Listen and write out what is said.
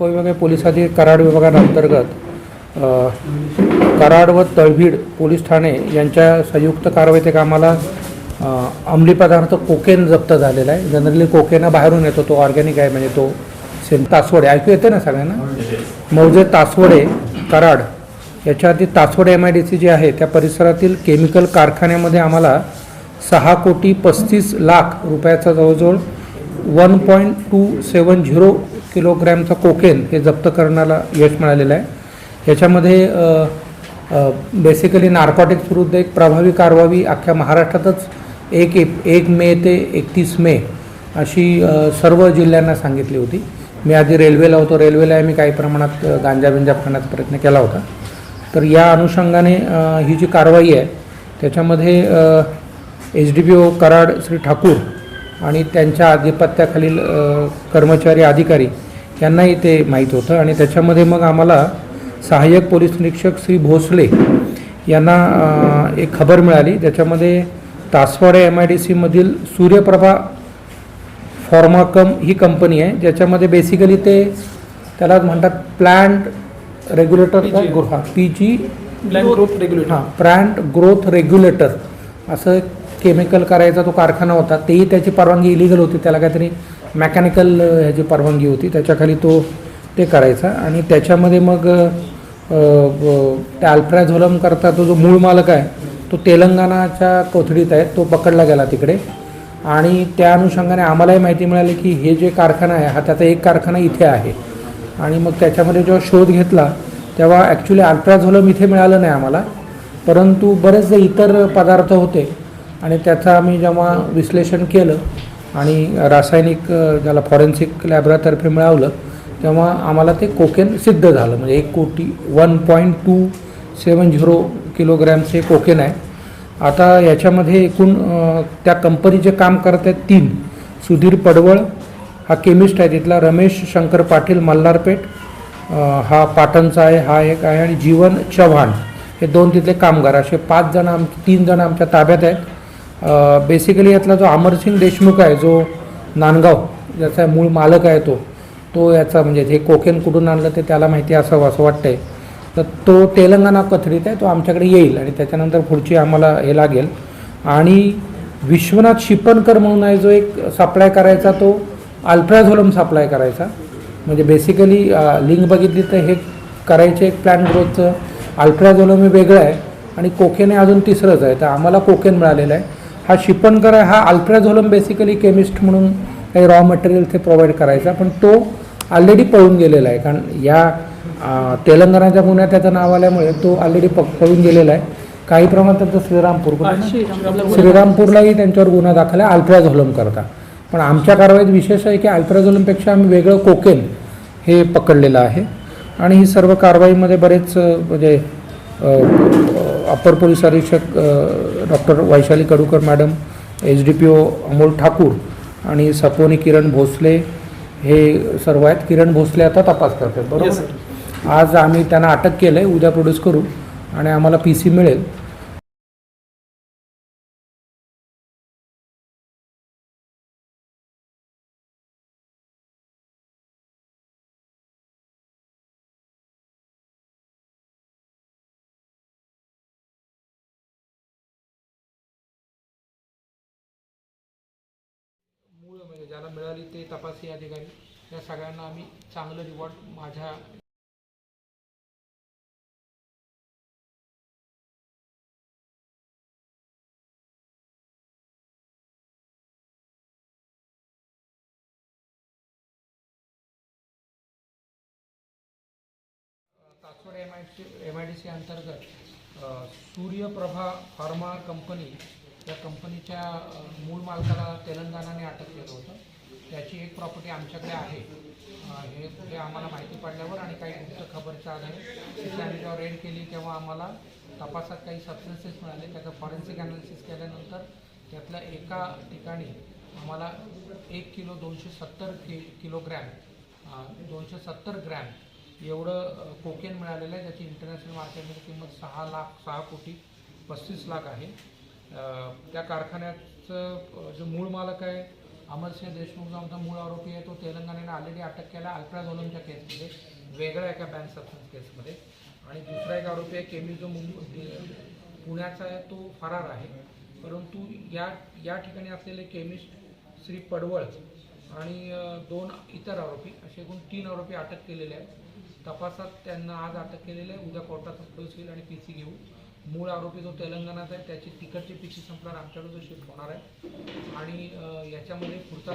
विभाग आहे पोलीस कराड विभागांतर्गत कराड व तळभीड पोलीस ठाणे यांच्या संयुक्त कारवाईत एक आम्हाला अंमली पदार्थ कोकेन जप्त झालेला आहे. जनरली कोकेन हा बाहेरून येतो तो ऑर्गॅनिक आहे म्हणजे तो सेम तासवडे. ऐकू येते ना सगळ्यांना? मौजे तासवडे कराड. याच्या आधी Taswade M I D C जी आहे त्या परिसरातील केमिकल कारखान्यामध्ये आम्हाला सहा कोटी पस्तीस लाख रुपयाचा जवळजवळ one point two seven zero किलोग्रॅमचा cocaine हे जप्त करण्याला यश मिळालेलं आहे. याच्यामध्ये बेसिकली नार्कॉटिक्स विरुद्ध एक प्रभावी कारवाई अख्ख्या महाराष्ट्रातच एक एप एक मे ते एकतीस मे अशी सर्व जिल्ह्यांना सांगितली होती. मी आधी रेल्वेला होतो. रेल्वेला मी काही प्रमाणात गांजा बिंजा करण्याचा प्रयत्न केला होता. तर या अनुषंगाने ही जी कारवाई आहे त्याच्यामध्ये H D P O Karad Shri Thakur आणि त्यांच्या आधिपत्याखालील कर्मचारी अधिकारी यांनाही ते माहीत होतं. आणि त्याच्यामध्ये मग आम्हाला सहाय्यक पोलीस निरीक्षक श्री भोसले यांना एक खबर मिळाली. त्याच्यामध्ये तासवाडे एम आय डी सीमधील सूर्यप्रभा फॉर्माकम ही कंपनी आहे. ज्याच्यामध्ये बेसिकली ते त्याला म्हणतात plant regulator P G growth regulator हां प्लांट ग्रोथ रेग्युलेटर असं केमिकल करायचा तो कारखाना होता तेही त्याची परवानगी इलिगल होती. त्याला काहीतरी मेकॅनिकल ह्याची परवानगी होती. त्याच्याखाली तो ते करायचा. आणि त्याच्यामध्ये मग त्या अल्प्राझोलम करता तो जो मूळ मालक आहे तो तेलंगणाच्या कोथडीत आहे. तो पकडला गेला तिकडे. आणि त्या अनुषंगाने आम्हालाही माहिती मिळाली की हे जे कारखाना आहे हा त्याचा एक कारखाना इथे आहे. आणि मग त्याच्यामध्ये जेव्हा शोध घेतला तेव्हा ॲक्च्युली अल्ट्राझोलम इथे मिळालं नाही आम्हाला. परंतु बरेच जे इतर पदार्थ होते. आणि त्याचं आम्ही जेव्हा विश्लेषण केलं आणि रासायनिक ज्याला फॉरेन्सिक लॅबरातर्फे मिळवलं तेव्हा आम्हाला ते कोकेन सिद्ध झालं. म्हणजे एक कोटी one point two seven zero किलोग्रॅमचे cocaine आहे. आता याच्यामध्ये एकूण त्या कंपनीचे काम करत आहेत तीन सुधीर पडवळ हा केमिस्ट आहे तिथला रमेश शंकर पाटील मल्हारपेठ हा पाटणचा आहे हा एक आहे आणि जीवन चव्हाण. हे दोन तिथले कामगार असे पाच जण आम तीन जण आमच्या ताब्यात आहेत. बेसिकली यातला जो अमरसिंग देशमुख आहे जो नांदगाव ज्याचा मूळ मालक आहे तो तो याचा म्हणजे हे कोकेन कुठून आणलं ते त्याला माहिती असावं असं वाटतंय. तर तो तेलंगणा कथरीत आहे तो आमच्याकडे येईल आणि त्याच्यानंतर पुढची आम्हाला हे लागेल. आणि विश्वनाथ शिपणकर म्हणून आहे जो एक सप्लाय करायचा तो अल्ट्राझोलम सप्लाय करायचा. म्हणजे बेसिकली लिंक बघितली तर हे करायचे एक प्लॅन ग्रोथचं अल्ट्राझोलम हे वेगळं आहे आणि कोकेन हे अजून तिसरंच आहे. तर आम्हाला कोकेन मिळालेलं आहे. हा शिपणकर आहे हा अल्ट्राझोलम बेसिकली केमिस्ट म्हणून काही रॉ मटेरियल ते प्रोव्हाइड करायचा. पण तो ऑलरेडी पळून गेलेला आहे. कारण या तेलंगणाच्या गुन्ह्यात त्याचं नाव आल्यामुळे तो ऑलरेडी प पळून गेलेला आहे. काही प्रमाणात त्यांचं श्रीरामपूर? श्रीरामपूरलाही त्यांच्यावर गुन्हा दाखल आहे अल्ट्राझोलम करता. पण आमच्या कारवाईत विशेष आहे की अल्ट्राझोलमपेक्षा आम्ही वेगळं कोकेन हे पकडलेलं आहे. आणि ही सर्व कारवाईमध्ये बरेच म्हणजे अप्पर पोलीस अधीक्षक doctor Vaishali Kadukar madam H D P O Amol Thakur आणि सपोनी किरण भोसले हे सर्व आहेत. किरण भोसले आता तपास करतात बरोबर? आज आम्ही त्यांना अटक केलं आहे उद्या प्रोड्यूस करू आणि आम्हाला पी सी मिळेल. ज्याला मिळाली ते तपासी अधिकारी या सगळ्यांना आम्ही चांगलं रिवॉर्ड माझ्या Taswad M I C M I D C अंतर्गत सूर्यप्रभा फार्मा कंपनी त्या कंपनीच्या मूळ मालकाला तेलंगणाने अटक केलं होतं. त्याची एक प्रॉपर्टी आमच्याकडे आहे. हे हे आम्हाला माहिती पडल्यावर आणि काही गुप्त खबरच्या आधारे तिथे आम्ही जेव्हा रेड केली तेव्हा आम्हाला तपासात काही सबस्टन्सेस मिळाले. त्याचं फॉरेन्सिक अनालिसिस केल्यानंतर त्यातल्या एका ठिकाणी आम्हाला एक किलो दोनशे सत्तर कि किलोग्रॅम दोनशे सत्तर ग्रॅम एवढं कोकेन मिळालेलं आहे. ज्याची इंटरनॅशनल मार्केटमध्ये किंमत सहा लाख सहा कोटी पस्तीस लाख आहे. त्या कारखान्याचं जो मूळ मालक आहे अमरसिंह देशमुख जो आमचा मूळ आरोपी आहे तो तेलंगणाने आलेली अटक केला अल्ट्राझोलमच्या केसमध्ये वेगळ्या एका बॅन सबस्टन्स केसमध्ये. आणि दुसरा एक आरोपी आहे केमी जो मुंबई पुण्याचा आहे तो फरार आहे. परंतु या या ठिकाणी असलेले केमिस्ट श्री पडवळ आणि दोन इतर आरोपी असे एकूण तीन आरोपी अटक केलेले आहेत. तपासात त्यांना आज अटक केलेले आहे. उद्या कोर्टात प्रोड्यूस होईल आणि पी सी घेऊ. मूळ आरोपी जो तेलंगणात आहे त्याची तिकडची पी संपणार संपल्यावर आमच्याकडे जो शिफ्ट होणार आहे. आणि याच्यामध्ये पुढचा